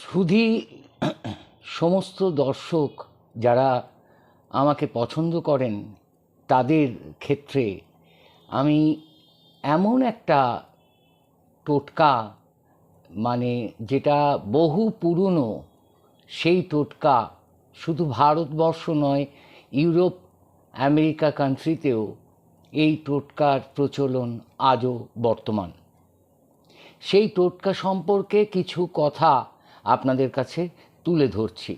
শুধু সমস্ত দর্শক যারা আমাকে পছন্দ করেন, তাদের ক্ষেত্রে আমি এমন একটা টোটকা মানে যেটা বহু পুরনো, সেই টোটকা শুধু ভারতবর্ষ নয়, ইউরোপ, আমেরিকা কান্ট্রিতেও এই টোটকার প্রচলন আজও বর্তমান। সেই টোটকা সম্পর্কে কিছু কথা আপনাদের কাছে তুলে ধরছি।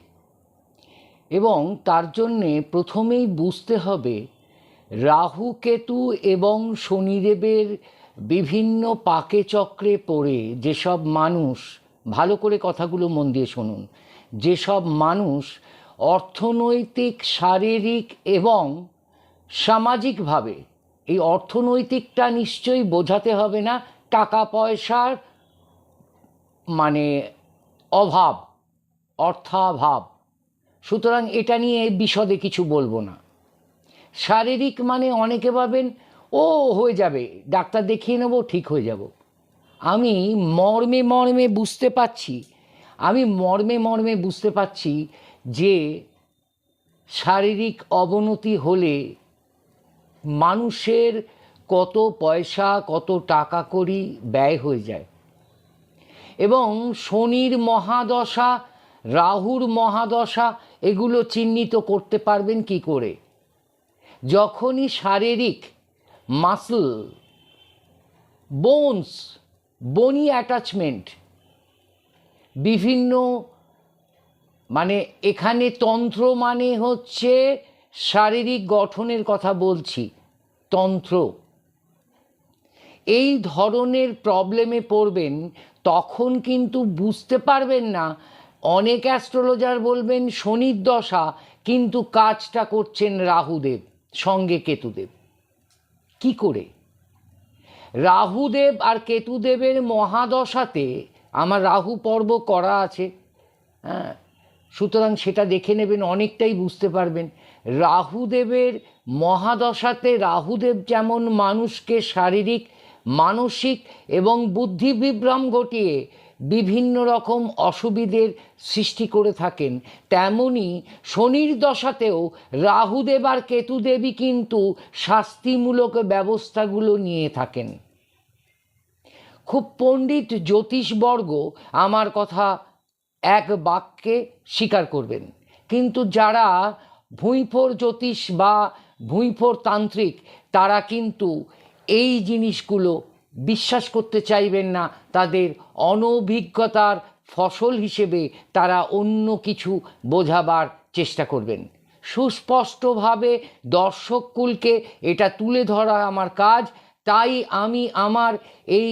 এবং তার জন্যে প্রথমেই বুঝতে হবে রাহু কেতু এবং শনিদেবের বিভিন্ন পাকে চক্রে পড়ে যেসব মানুষ, ভালো করে কথাগুলো মন দিয়ে শুনুন, যেসব মানুষ অর্থনৈতিক, শারীরিক এবং সামাজিকভাবে, এই অর্থনৈতিকটা নিশ্চয়ই বোঝাতে হবে না টাকা পয়সার মানে অভাব, অর্থাভাব। সুতরাং এটা নিয়ে বিশদে কিছু বলব না। শারীরিক মানে অনেকে ভাবেন, ও, হয়ে যাবে, ডাক্তার দেখিয়ে নেব, ঠিক হয়ে যাব। আমি মর্মে মর্মে বুঝতে পারছি, আমি মর্মে মর্মে বুঝতে পারছি যে শারীরিক অবনতি হলে মানুষের কত পয়সা, কত টাকা করি ব্যয় হয়ে যায়। এবং শনির মহাদশা, রাহুর মহাদশা, এগুলো চিহ্নিত করতে পারবেন কি করে? যখনই শারীরিক মাসল বোনস বনি অ্যাটাচমেন্ট বিভিন্ন মানে এখানে তন্ত্র মানে হচ্ছে শারীরিক গঠনের কথা বলছি, তন্ত্র। এই ধরনের প্রবলেমে পড়বেন তখন কিন্তু বুঝতে পারবেন না। অনেক অ্যাস্ট্রোলজার বলবেন শনির দশা, কিন্তু কাজটা করছেন রাহুদেব, সঙ্গে কেতুদেব। কি করে? রাহুদেব আর কেতুদেবের মহাদশাতে আমার রাহু পর্ব করা আছে। হ্যাঁ সুতরাং সেটা দেখে নেবেন, অনেকটাই বুঝতে পারবেন। রাহুদেবের মহাদশাতে রাহুদেব যেমন মানুষকে শারীরিক মানসিক এবং বুদ্ধি বিভ্রম ঘটিয়ে বিভিন্ন রকম অসুবিধের সৃষ্টি করে থাকেন। তেমনি শনির দশাতেও রাহুদেব আর কেতুদেবই কিন্তু শাস্তিমূলক ব্যবস্থাগুলো নিয়ে থাকেন। খুব পণ্ডিত জ্যোতিষবর্গ আমার কথা এক বাক্যে স্বীকার করবেন। কিন্তু যারা ভুঁইফোর জ্যোতিষ বা ভুঁইফোর তান্ত্রিক, তারা কিন্তু এই জিনিসগুলো বিশ্বাস করতে চাইবেন না, তাদের অনভিজ্ঞতার ফসল হিসেবে তারা অন্য কিছু বোঝাবার চেষ্টা করবেন। সুস্পষ্টভাবে দর্শককুলকে এটা তুলে ধরা আমার কাজ, তাই আমি আমার এই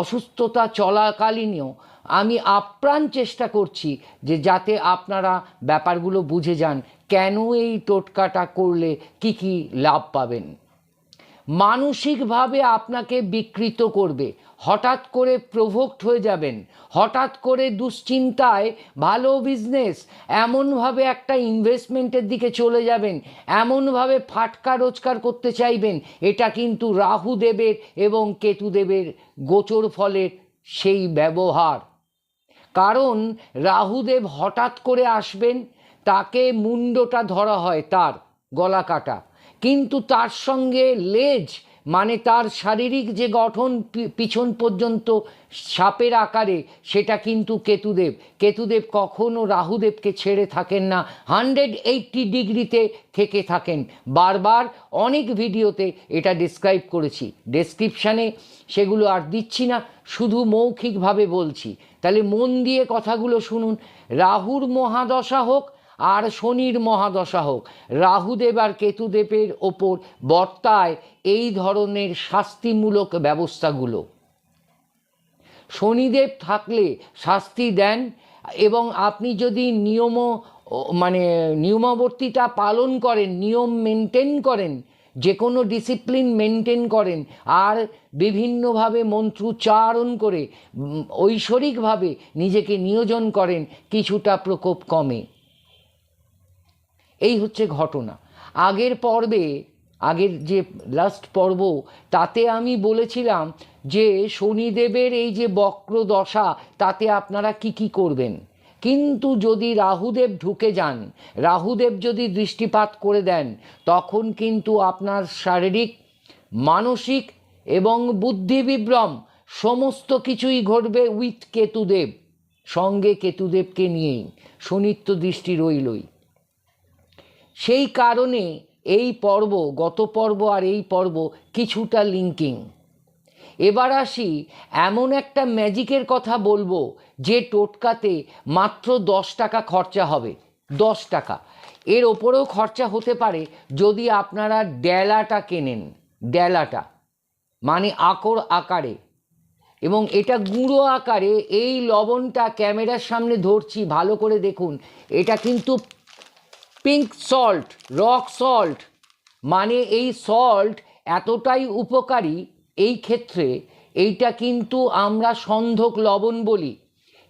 অসুস্থতা চলাকালীনও আমি আপ্রাণ চেষ্টা করছি যে যাতে আপনারা ব্যাপারগুলো বুঝে যান, কেন এই টোটকাটা করলে কি কি লাভ পাবেন। মানসিকভাবে আপনাকে বিকৃত করবে। হঠাৎ করে প্রভোক্ট হয়ে যাবেন। হঠাৎ করে দুশ্চিন্তায়, ভালো বিজনেস এমনভাবে একটা ইনভেস্টমেন্টের দিকে চলে যাবেন। এমনভাবে ফাটকা রোজগার করতে চাইবেন। এটা কিন্তু রাহুদেবের এবং কেতুদেবের গোচর ফলের সেই ব্যবহার। কারণ রাহুদেব হঠাৎ করে আসবেন, তাকে মুন্ডটা ধরা হয় তার গলা কাটা। কিন্তু তার সঙ্গে লেজ মানে তার শারীরিক যে গঠন পিছন পর্যন্ত সাপের আকারে, সেটা কিন্তু কেতুদেব। কেতুদেব কখনও রাহুদেবকে ছেড়ে থাকেন না। হান্ড্রেড এইটটি ডিগ্রিতে থেকে থাকেন। বারবার অনেক ভিডিওতে এটা ডিসক্রাইব করেছি। ডেসক্রিপশানে সেগুলো আর দিচ্ছি না, শুধু মৌখিকভাবে বলছি। তাহলে মন দিয়ে কথাগুলো শুনুন। রাহুর মহাদশা হোক আর শনির মহাদশা হোক, রাহুদেব আর কেতুদেবের ওপর বর্তায় এই ধরনের শাস্তিমূলক ব্যবস্থাগুলো। শনিদেব থাকলে শাস্তি দেন এবং আপনি যদি নিয়ম মানে নিয়মাবর্তিতা পালন করেন, নিয়ম মেনটেন করেন যে কোনো ডিসিপ্লিন মেনটেন করেন, আর বিভিন্নভাবে মন্ত্রোচ্চারণ করে ঐশ্বরিকভাবে নিজেকে নিয়োজন করেন, কিছুটা প্রকোপ কমে। এই হচ্ছে ঘটনা। আগের পর্বে, আগের যে লাস্ট পর্ব, তাতে আমি বলেছিলাম যে শনিদেবের এই যে বক্র দশা তাতে আপনারা কি কি করবেন। কিন্তু যদি রাহুদেব ঢুকে যান, রাহুদেব যদি দৃষ্টিপাত করে দেন, তখন কিন্তু আপনার শারীরিক, মানসিক এবং বুদ্ধি বিভ্রম সমস্ত কিছুই ঘটবে উইথ কেতুদেব, সঙ্গে কেতুদেবকে নিয়েই। শনিত্ব দৃষ্টি রইলই। সেই কারণে এই পর্ব, গত পর্ব আর এই পর্ব কিছুটা লিঙ্কিং এবার আসি, এমন একটা ম্যাজিকের কথা বলব যে টোটকাতে মাত্র দশ টাকা খরচা হবে। দশ টাকা। এর ওপরেও খরচা হতে পারে যদি আপনারা ডেলাটা কেনেন, ডেলাটা। মানে আকর আকারে। এবং এটা গুঁড়ো আকারে, এই লবণটা ক্যামেরার সামনে ধরছি, ভালো করে দেখুন। এটা কিন্তু পিঙ্ক সল্ট রক সল্ট মানে এই সল্ট এতটাই উপকারী এই ক্ষেত্রে, এইটা কিন্তু আমরা সন্ধক লবণ বলি।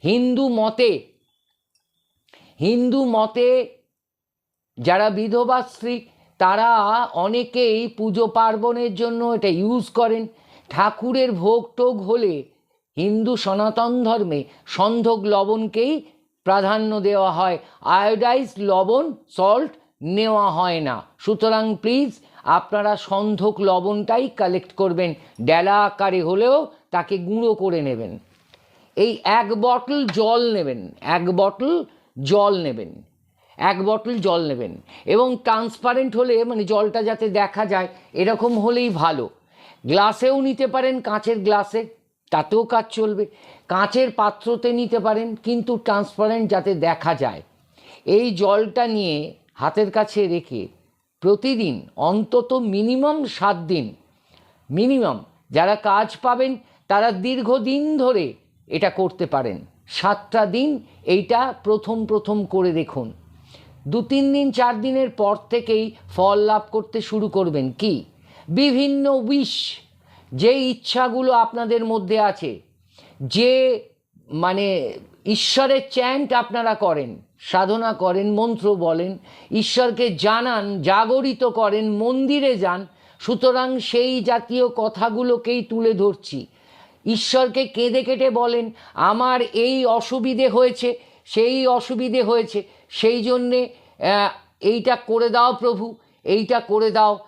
হিন্দু মতে হিন্দু মতে যারা বিধবা স্ত্রী, তারা অনেকেই পুজো পার্বণের জন্য এটা ইউজ করেন। ঠাকুরের ভোগ টোগ হলে হিন্দু সনাতন ধর্মে সন্ধক লবণকেই প্রাধান্য দেওয়া হয়। আয়োডাইজ লবণ সল্ট নেওয়া হয় না। সুতরাং প্লিজ আপনারা সন্ধক লবণটাই কালেক্ট করবেন। ডেলা আকারে হলেও তাকে গুঁড়ো করে নেবেন। এই এক বটল জল নেবেন। এক বটল জল নেবেন। এক বটল জল নেবেন। এবং ট্রান্সপারেন্ট হলে মানে জলটা যাতে দেখা যায়, এরকম হলেই ভালো। গ্লাসেও নিতে পারেন, কাঁচের গ্লাসে তাতেও কাজ চলবে। কাঁচের পাত্রতে নিতে পারেন, কিন্তু ট্রান্সপারেন্ট যাতে দেখা যায়। এই জলটা নিয়ে হাতের কাছে রেখে প্রতিদিন অন্তত মিনিমাম সাত দিন, মিনিমাম যারা কাজ পাবেন, তারা দীর্ঘদিন ধরে এটা করতে পারেন। সাতটা দিন এইটা প্রথম প্রথম করে দেখুন। দু তিন দিন, চার দিনের পর থেকেই ফল লাভ করতে শুরু করবেন। কি? বিভিন্ন উইশ যে ইচ্ছাগুলো আপনাদের মধ্যে আছে যে মানে ঈশ্বরের চ্যান্ট আপনারা করেন, সাধনা করেন, মন্ত্র বলেন, ঈশ্বরকে জানান, জাগরিত করেন, মন্দিরে যান, সুতরাং সেই জাতীয় কথাগুলোকেই তুলে ধরছি। ঈশ্বরকে কেঁদে কেটে বলেন, আমার এই অসুবিধে হয়েছে, সেই অসুবিধে হয়েছে, সেই জন্যে এইটা করে দাও প্রভু, এইটা করে দাও।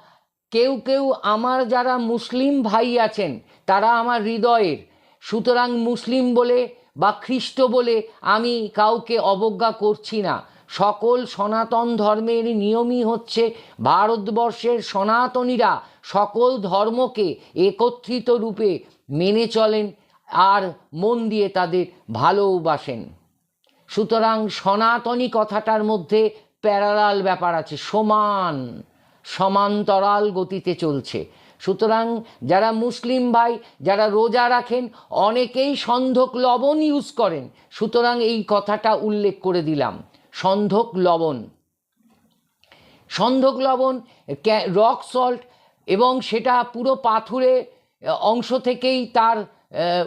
কেউ কেউ আমার যারা মুসলিম ভাই আছেন, তারা আমার হৃদয়ের সুতরাং মুসলিম বলে বা খ্রিস্ট বলে আমি কাউকে অবজ্ঞা করছি না। সকল সনাতন ধর্মের নিয়মই হচ্ছে ভারতবর্ষের সনাতনীরা সকল ধর্মকে একত্রিত রূপে মেনে চলেন আর মন দিয়ে তাদের ভালোবাসেন। সুতরাং সনাতনী কথাটার মধ্যে প্যারালাল ব্যাপার আছে। সমান, সমান্তরাল গতিতে চলছে। সুতরাং যারা মুসলিম ভাই, যারা রোজা রাখেন, অনেকেই সন্ধক লবণ ইউজ করেন। সুতরাং এই কথাটা উল্লেখ করে দিলাম। সন্ধক লবণ। সন্ধক লবণ রক সল্ট এবং সেটা পুরো পাথুরে অংশ থেকেই তার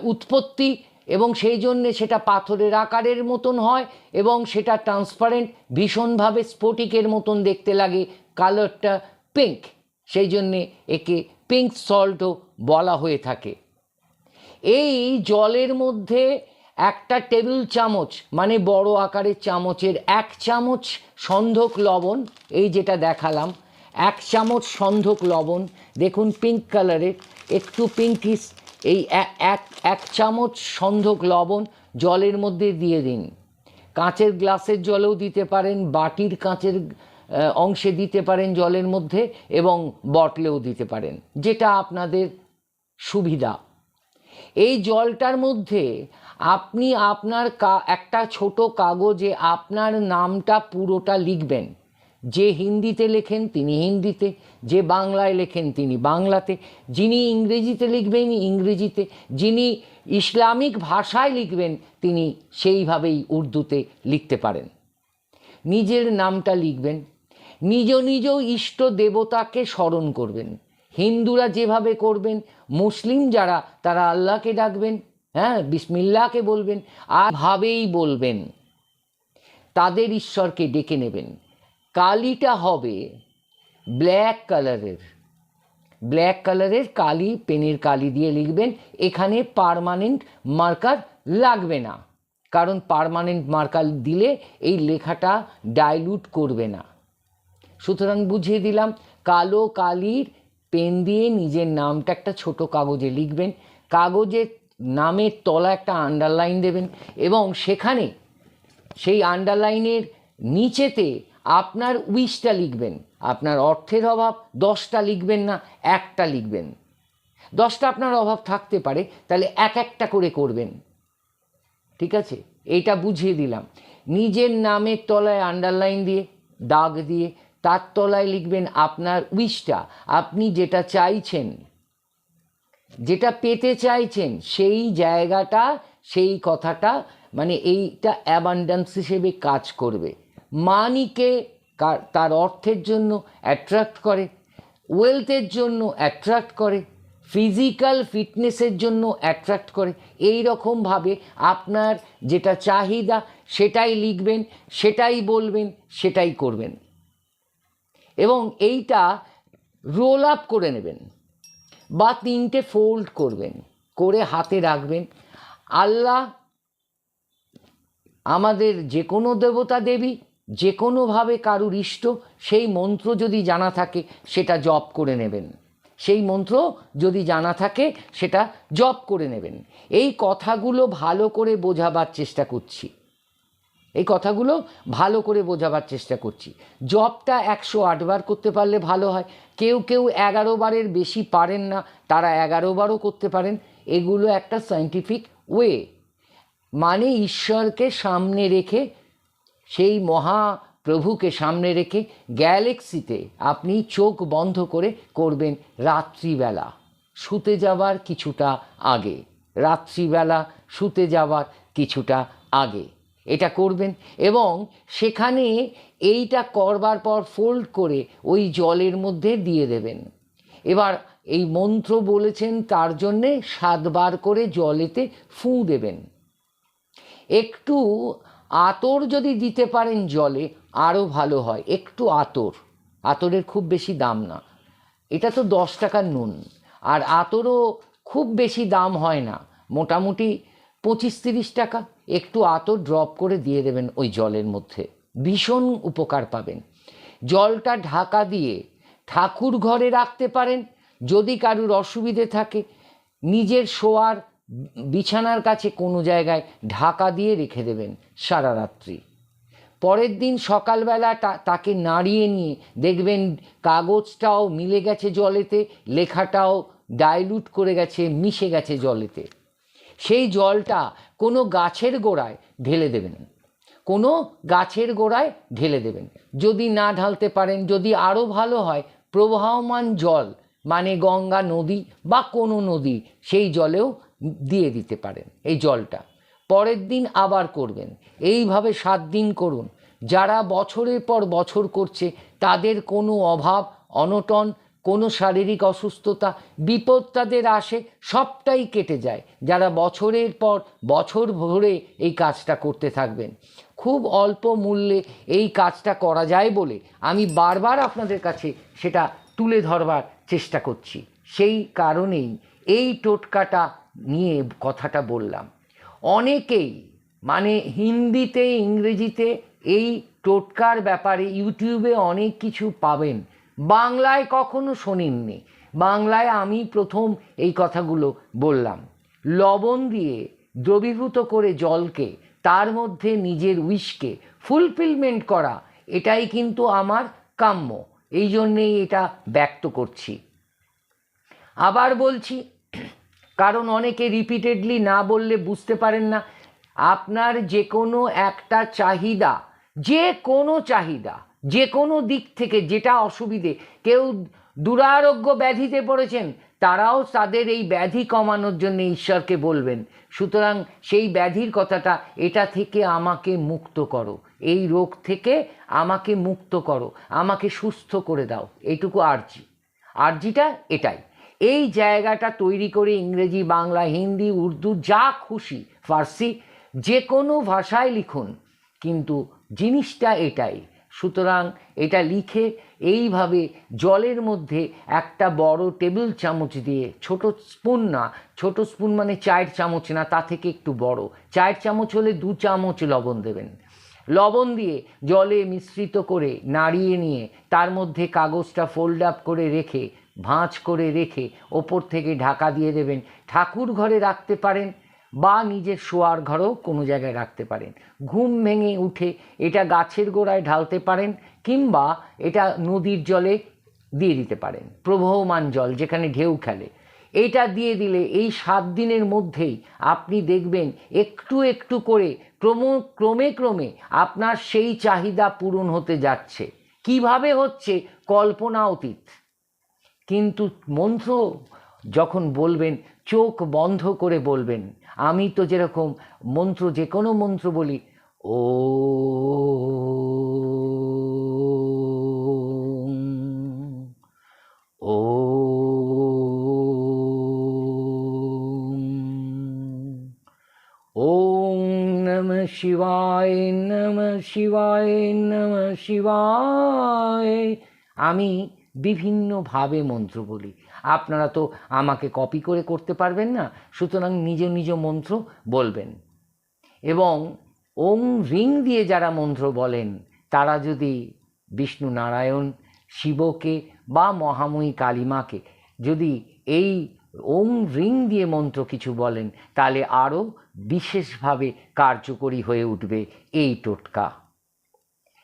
উৎপত্তি এবং সেই জন্যে সেটা পাথরের আকারের মতন হয় এবং সেটা ট্রান্সপারেন্ট ভীষণভাবে স্ফটিকের মতন দেখতে লাগে কালারটা পিঙ্ক সেই জন্যে একে পিঙ্ক সল্টও বলা হয়ে থাকে। এই জলের মধ্যে একটা টেবিল চামচ মানে বড় আকারের চামচের এক চামচ সন্ধক লবণ, এই যেটা দেখালাম, এক চামচ সন্ধক লবণ, দেখুন পিঙ্ক কালারের, একটু পিঙ্কিস এই এক এক চামচ সন্ধক লবণ জলের মধ্যে দিয়ে দিন। কাঁচের গ্লাসের জলেও দিতে পারেন, বাটির কাঁচের অংশে দিতে পারেন জলের মধ্যে এবং বটলেও দিতে পারেন, যেটা আপনাদের সুবিধা। এই জলটার মধ্যে আপনি আপনার একটা ছোট কাগজে আপনার নামটা পুরোটা লিখবেন। যে হিন্দিতে লেখেন তিনি হিন্দিতে, যে বাংলায় লেখেন তিনি বাংলাতে। যিনি ইংরেজিতে লিখবেন, ইংরেজিতে। যিনি ইসলামিক ভাষায় লিখবেন, তিনি সেইভাবেই উর্দুতে লিখতে পারেন। নিজের নামটা লিখবেন নিজ নিজ ইষ্ট দেবতাকে স্মরণ করবেন। হিন্দুরা যেভাবে করবেন, মুসলিম যারা, তারা আল্লাহকে ডাকবেন হ্যাঁ বিসমিল্লাহকে বলবেন, আর ভাবেই বলবেন। তাদের ঈশ্বরকে ডেকে নেবেন। কালিটা হবে ব্ল্যাক কালারের। ব্ল্যাক কালারের কালি, পেনের কালি দিয়ে লিখবেন, এখানে পার্মানেন্ট মার্কার লাগবে না। কারণ পারমানেন্ট মার্কার দিলে এই লেখাটা ডাইলুট করবে না। সুতরাং বুঝিয়ে দিলাম, কালো কালির পেন দিয়ে নিজের নামটা একটা ছোট কাগজে লিখবেন। কাগজের নামের তলা একটা আন্ডারলাইন দেবেন এবং সেখানে সেই আন্ডারলাইনের নিচেতে আপনার উইশটা লিখবেন। আপনার অর্থের অভাব, দশটা লিখবেন না, একটা লিখবেন। দশটা আপনার অভাব থাকতে পারে, তাহলে এক একটা করে করবেন। ঠিক আছে? এইটা বুঝিয়ে দিলাম। নিজের নামের তলায় আন্ডারলাইন দিয়ে, দাগ দিয়ে তার তলায় লিখবেন আপনার উইশটা। আপনি যেটা চাইছেন, যেটা পেতে চাইছেন, সেই জায়গাটা, সেই কথাটা মানে এইটা অ্যাবান্ডান্স হিসেবে কাজ করবে। মানিকে তার অর্থের জন্য অ্যাট্রাক্ট করে ওয়েলথের জন্য অ্যাট্রাক্ট করে ফিজিক্যাল ফিটনেসের জন্য অ্যাট্রাক্ট করে। এই রকমভাবে আপনার যেটা চাহিদা, সেটাই লিখবেন, সেটাই বলবেন, সেটাই করবেন। এবং এইটা রোল আপ করে নেবেন বা তিনটে ফোল্ড করবেন, করে হাতে রাখবেন। আল্লাহ আমাদের যে কোনো দেবতা দেবী যে কোনোভাবে কারুর ইষ্ট, সেই মন্ত্র যদি জানা থাকে, সেটা জপ করে নেবেন। সেই মন্ত্র যদি জানা থাকে, সেটা জপ করে নেবেন। এই কথাগুলো ভালো করে বোঝাবার চেষ্টা করছি। এই কথাগুলো ভালো করে বোঝাবার চেষ্টা করছি। জবটা একশো আটবার করতে পারলে ভালো হয়। কেউ কেউ এগারো বারের বেশি পারেন না, তারা এগারো বারও করতে পারেন। এগুলো একটা সায়েন্টিফিক ওয়ে মানে ঈশ্বরকে সামনে রেখে, সেই মহাপ্রভুকে সামনে রেখে গ্যালেক্সিতে আপনি চোখ বন্ধ করে করবেন রাত্রিবেলা। শুতে যাবার কিছুটা আগে। রাত্রিবেলা শুতে যাবার কিছুটা আগে। এটা করবেন এবং সেখানে এইটা করবার পর ফোল্ড করে ওই জলের মধ্যে দিয়ে দেবেন। এবার এই মন্ত্র বলেছেন তার জন্যে সাতবার করে জলেতে ফুঁ দেবেন। একটু আতর যদি দিতে পারেন জলে আরও ভালো হয়। একটু আতর। আতরের খুব বেশি দাম না। এটা তো দশ টাকার নুন। আর আতরও খুব বেশি দাম হয় না। মোটামুটি পঁচিশ তিরিশ টাকা। একটু আতর ড্রপ করে দিয়ে দেবেন ওই জলের মধ্যে। ভীষণ উপকার পাবেন। জলটা ঢাকা দিয়ে ঠাকুর ঘরে রাখতে পারেন, যদি কারুর অসুবিধে থাকে। নিজের শোয়ার বিছানার কাছে কোনো জায়গায় ঢাকা দিয়ে রেখে দেবেন সারা রাত্রি। পরের দিন সকালবেলা তাকে নাড়িয়ে নিয়ে দেখবেন কাগজটাও মিলে গেছে জলেতে, লেখাটাও ডাইলুট করে গেছে, মিশে গেছে জলেতে। সেই জলটা কোনো গাছের গোড়ায় ঢেলে দেবেন। কোনো গাছের গোড়ায় ঢেলে দেবেন। যদি না ঢালতে পারেন, যদি আরও ভালো হয়, প্রবাহমান জল মানে গঙ্গা নদী বা কোনো নদী, সেই জলেও দিয়ে দিতে পারেন এই জলটা। পরের দিন আবার করবেন। এইভাবে সাত দিন করুন। যারা বছরের পর বছর করছে, তাদের কোনো অভাব, অনটন কোনো শারীরিক অসুস্থতা, বিপদ তাদের আসে, সবটাই কেটে যায়। যারা বছরের পর বছর ভরে এই কাজটা করতে থাকবেন। খুব অল্প মূল্যে এই কাজটা করা যায় বলে আমি বারবার আপনাদের কাছে সেটা তুলে ধরবার চেষ্টা করছি। সেই কারণেই এই টোটকাটা নিয়ে কথাটা বললাম। অনেকেই মানে হিন্দিতে, ইংরেজিতে এই টোটকার ব্যাপারে ইউটিউবে অনেক কিছু পাবেন। বাংলায় কখনো শোনেননি। বাংলায় আমি প্রথম এই কথাগুলো বললাম। লবণ দিয়ে দ্রবীভূত করে জলকে, তার মধ্যে নিজের উইশকে ফুলফিলমেন্ট করা, এটাই কিন্তু আমার কাম্য। এই জন্যেই এটা ব্যক্ত করছি। আবার বলছি, কারণ অনেকে রিপিটেডলি না বললে বুঝতে পারেন না, আপনার যে কোনো একটা চাহিদা যে কোনো চাহিদা যে কোনো দিক থেকে যেটা অসুবিধে, কেউ দুরারোগ্য ব্যাধিতে পড়েছেন, তারাও তাদের এই ব্যাধি কমানোর জন্য ঈশ্বরকে বলবেন। সুতরাং সেই ব্যাধির কথাটা, এটা থেকে আমাকে মুক্ত করো। এই রোগ থেকে আমাকে মুক্ত করো, আমাকে সুস্থ করে দাও। এইটুকু আর্জি। আর্জিটা এটাই। এই জায়গাটা তৈরি করে ইংরেজি, বাংলা, হিন্দি, উর্দু, যা খুশি, ফার্সি যে কোনো ভাষায় লিখুন। কিন্তু জিনিসটা এটাই। সুতরাং এটা লিখে এইভাবে জলের মধ্যে একটা বড় টেবিল চামচ দিয়ে, ছোট স্পুন না, ছোট স্পুন মানে চায়ের চামচ না, তা থেকে একটু বড়। চায়ের চামচ হলে দু চামচ লবণ দেবেন। লবণ দিয়ে জলে মিশ্রিত করে নাড়িয়ে নিয়ে তার মধ্যে কাগজটা ফোল্ড আপ করে রেখে, ভাঁজ করে রেখে ওপর থেকে ঢাকা দিয়ে দেবেন। ঠাকুর ঘরে রাখতে পারেন বা নিজের শোয়ার ঘরেও কোনো জায়গায় রাখতে পারেন। ঘুম ভেঙে উঠে এটা গাছের গোড়ায় ঢালতে পারেন কিংবা এটা নদীর জলে দিয়ে দিতে পারেন, প্রবহমান জল যেখানে ঢেউ খেলে। এটা দিয়ে দিলে এই সাত দিনের মধ্যেই আপনি দেখবেন একটু একটু করে ক্রম, ক্রমে ক্রমে আপনার সেই চাহিদা পূরণ হতে যাচ্ছে। কীভাবে হচ্ছে? কল্পনা অতীত। কিন্তু মন্ত্র যখন বলবেন, চোখ বন্ধ করে বলবেন আমি তো যেরকম মন্ত্র যে কোনো মন্ত্র বলি ও ও ওম নম শিবায় নম শিবায় নম শিবায় আমি বিভিন্নভাবে মন্ত্র বলি। আপনারা তো আমাকে কপি করে করতে পারবেন না, সুতরাং নিজ নিজ মন্ত্র বলবেন। এবং ওং রিং দিয়ে যারা মন্ত্র বলেন, তারা যদি বিষ্ণু নারায়ণ, শিবকে বা মহাময়ী কালিমাকে যদি এই ওং রিং দিয়ে মন্ত্র কিছু বলেন, তাহলে আরও বিশেষভাবে কার্যকরী হয়ে উঠবে এই টোটকা।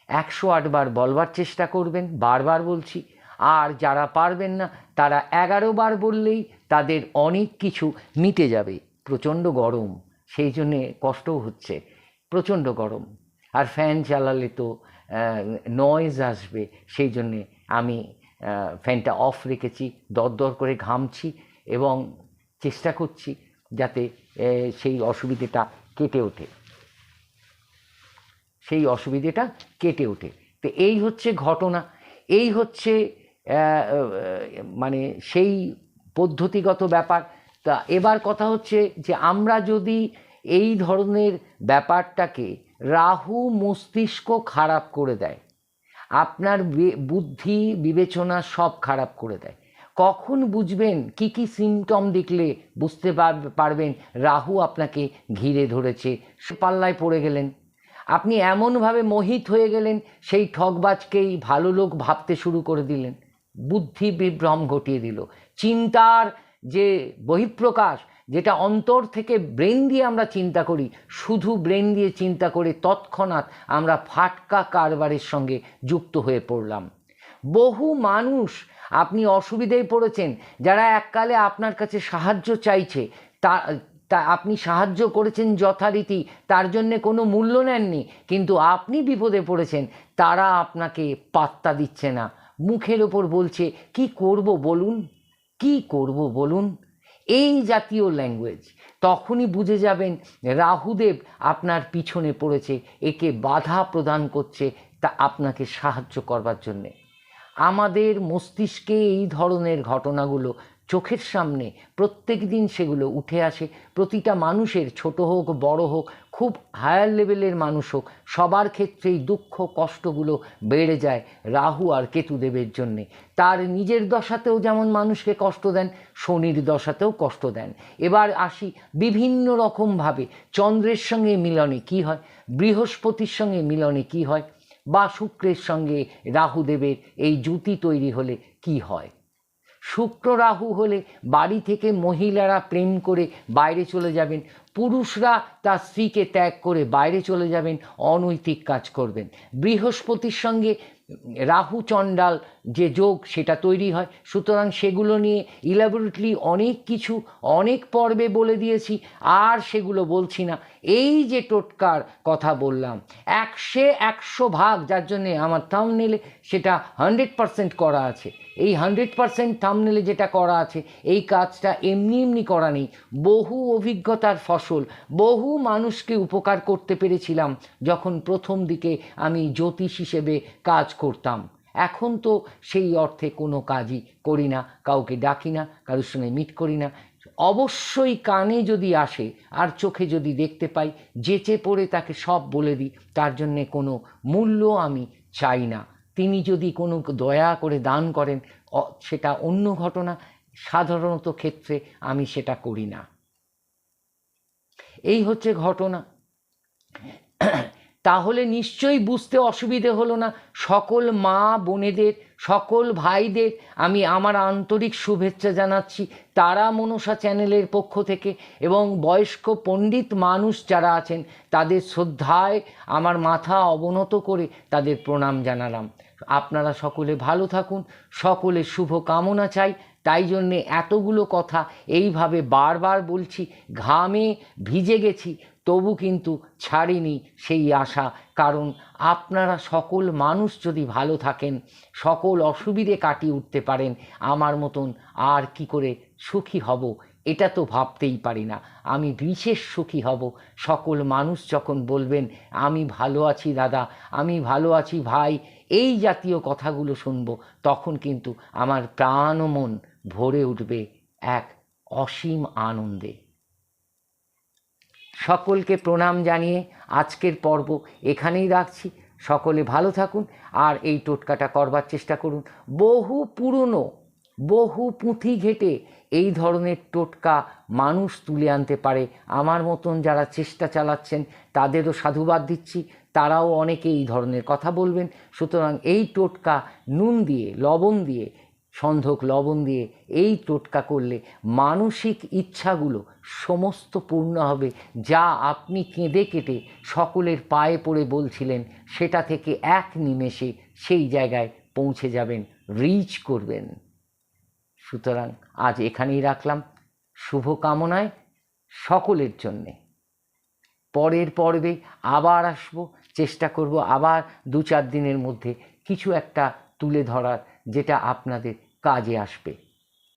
একশো আটবার বলবার চেষ্টা করবেন, বারবার বলছি আর যারা পারবেন না, তারা এগারো বার বললেই তাদের অনেক কিছু মিটে যাবে। প্রচণ্ড গরম, সেই জন্যে কষ্টও হচ্ছে, প্রচণ্ড গরম। আর ফ্যান চালালে তো নয়েজ আসবে, সেই জন্যে আমি ফ্যানটা অফ রেখেছি, দরদর করে ঘামছি এবং চেষ্টা করছি যাতে সেই অসুবিধেটা কেটে ওঠে। সেই অসুবিধেটা কেটে ওঠে। তো এই হচ্ছে ঘটনা, এই হচ্ছে মানে সেই পদ্ধতিগত ব্যাপার। তা এবার কথা হচ্ছে যে আমরা যদি এই ধরনের ব্যাপারটাকে রাহু মস্তিষ্ক খারাপ করে দেয়, আপনার বুদ্ধি বিবেচনা সব খারাপ করে দেয়, কখন বুঝবেন কি কি সিমটম দেখলে বুঝতে পার- পারবেন রাহু আপনাকে ঘিরে ধরেছে পাল্লায় পড়ে গেলেন। আপনি এমনভাবে মোহিত হয়ে গেলেন, সেই ঠকবাজকেই ভালো লোক ভাবতে শুরু করে দিলেন। বুদ্ধি বিভ্রম ঘটিয়ে দিল। চিন্তার যে বহিঃপ্রকাশ, যেটা অন্তর থেকে ব্রেন দিয়ে আমরা চিন্তা করি, শুধু ব্রেন দিয়ে চিন্তা করে তৎক্ষণাৎ আমরা ফাটকা কারবারের সঙ্গে যুক্ত হয়ে পড়লাম। বহু মানুষ, আপনি অসুবিধায় পড়েছেন, যারা এককালে আপনার কাছে সাহায্য চাইছে, তা তা আপনি সাহায্য করেছেন যথারীতি, তার জন্যে কোনো মূল্য নেননি, কিন্তু আপনি বিপদে পড়েছেন, তারা আপনাকে পাত্তা দিচ্ছে না। মুখের ওপর বলছে, কি করব বলুন? কি করব বলুন? এই জাতীয় ল্যাঙ্গুয়েজ তখনই বুঝে যাবেন রাহুদেব আপনার পিছনে পড়েছে, একে বাধা প্রদান করছে তা আপনাকে সাহায্য করবার জন্যে। আমাদের মস্তিষ্কে এই ধরনের ঘটনাগুলো চোখের সামনে প্রত্যেক দিন সেগুলো উঠে আসে। প্রতিটা মানুষের ছোট হোক, বড় হোক, খুব হায়ার লেভেলের মানুষ হোক, সবার ক্ষেত্রেই দুঃখ, কষ্টগুলো বেড়ে যায় রাহু আর কেতুদেবের জন্যে। তার নিজের দশাতেও যেমন মানুষকে কষ্ট দেন, শনির দশাতেও কষ্ট দেন। এবার আসি বিভিন্ন রকমভাবে চন্দ্রের সঙ্গে মিলনে কি হয়, বৃহস্পতির সঙ্গে মিলনে কি হয়, বা শুক্রের সঙ্গে রাহুদেবের এই জুতি তৈরি হলে কি হয়। শুক্র রাহু হলে বাড়ি থেকে মহিলারা প্রেম করে বাইরে চলে যাবেন। পুরুষরা তার স্ত্রীকে ত্যাগ করে বাইরে চলে যাবেন, অনৈতিক কাজ করবেন। বৃহস্পতির সঙ্গে রাহু চণ্ডাল যে যোগ সেটা তৈরি হয়। সুতরাং সেগুলো নিয়ে ইলাবোরেটলি অনেক কিছু, অনেক পর্বে বলে দিয়েছি, আর সেগুলো বলছি না। এই যে টোটকার কথা বললাম, একশে একশো ভাগ, যার জন্যে আমার থামনেলে সেটা হান্ড্রেড পারসেন্ট করা আছে। এই হান্ড্রেড পারসেন্ট থামনেলে যেটা করা আছে, এই কাজটা এমনি এমনি করা নেই। বহু অভিজ্ঞতার ফসল, বহু মানুষকে উপকার করতে পেরেছিলাম যখন প্রথম দিকে আমি জ্যোতিষ হিসেবে কাজ করতাম। এখন তো সেই অর্থে কোনো কাজই করি না, কাউকে ডাকি না, কারোর সঙ্গে মিট করি না। অবশ্যই কানে যদি আসে, আর চোখে যদি দেখতে পাই, যেচে পড়ে তাকে সব বলে দিই, তার জন্যে কোনো মূল্য আমি চাই না। তিনি যদি কোনো দয়া করে দান করেন সেটা অন্য ঘটনা। সাধারণত ক্ষেত্রে আমি সেটা করি না। এই হচ্ছে ঘটনা। তাহলে নিশ্চয়ই বুঝতে অসুবিধে হলো না। সকল মা বোনেদের, সকল ভাইদের আমি আমার আন্তরিক শুভেচ্ছা জানাচ্ছি তারা মনসা চ্যানেলের পক্ষ থেকে এবং বয়স্ক পণ্ডিত মানুষ যারা আছেন, তাদের শ্রদ্ধায় আমার মাথা অবনত করে তাদের প্রণাম জানালাম। আপনারা সকলে ভালো থাকুন, সকলে শুভ কামনা চাই, তাই জন্যে এতগুলো কথা এইভাবে বারবার বলছি, ঘামে ভিজে গেছি তবু কিন্তু ছাড়িনি সেই আশা। কারণ আপনারা সকল মানুষ যদি ভালো থাকেন, সকল অসুবিধে কাটিয়ে উঠতে পারেন, আমার মতন আর কি করে সুখী হব এটা তো ভাবতেই পারি না। আমি বিশেষ সুখী হব। সকল মানুষ যখন বলবেন, আমি ভালো আছি দাদা, আমি ভালো আছি ভাই এই জাতীয় কথাগুলো শুনব, তখন কিন্তু আমার প্রাণ মন ভরে উঠবে এক অসীম আনন্দে। সকলকে প্রণাম জানিয়ে আজকের পর্ব এখানেই রাখছি। সকলে ভালো থাকুন আর এই টোটকাটা করবার চেষ্টা করুন। বহু পুরনো, বহু পুঁথি ঘেটে এই ধরনের টোটকা মানুষ তুলে আনতে পারে। আমার মতন যারা চেষ্টা চালাচ্ছেন, তাদেরও সাধুবাদ দিচ্ছি। তারাও অনেকে এই ধরনের কথা বলবেন। সুতরাং এই টোটকা নুন দিয়ে, লবণ দিয়ে সন্ধক লবণ দিয়ে এই টোটকা করলে মানসিক ইচ্ছাগুলো সমস্ত পূর্ণ হবে। যা আপনি কেঁদে কেটে সকলের পায়ে পড়ে বলছিলেন, সেটা থেকে এক নিমেষে সেই জায়গায় পৌঁছে যাবেন রিচ করবেন। সুতরাং আজ এখানেই রাখলাম। শুভ কামনায় সকলের জন্যে। পরের পর্বে আবার আসব। চেষ্টা করব আবার দু চার দিনের মধ্যে কিছু একটা তুলে ধরার, যেটা আপনাদের কাজে আসবে।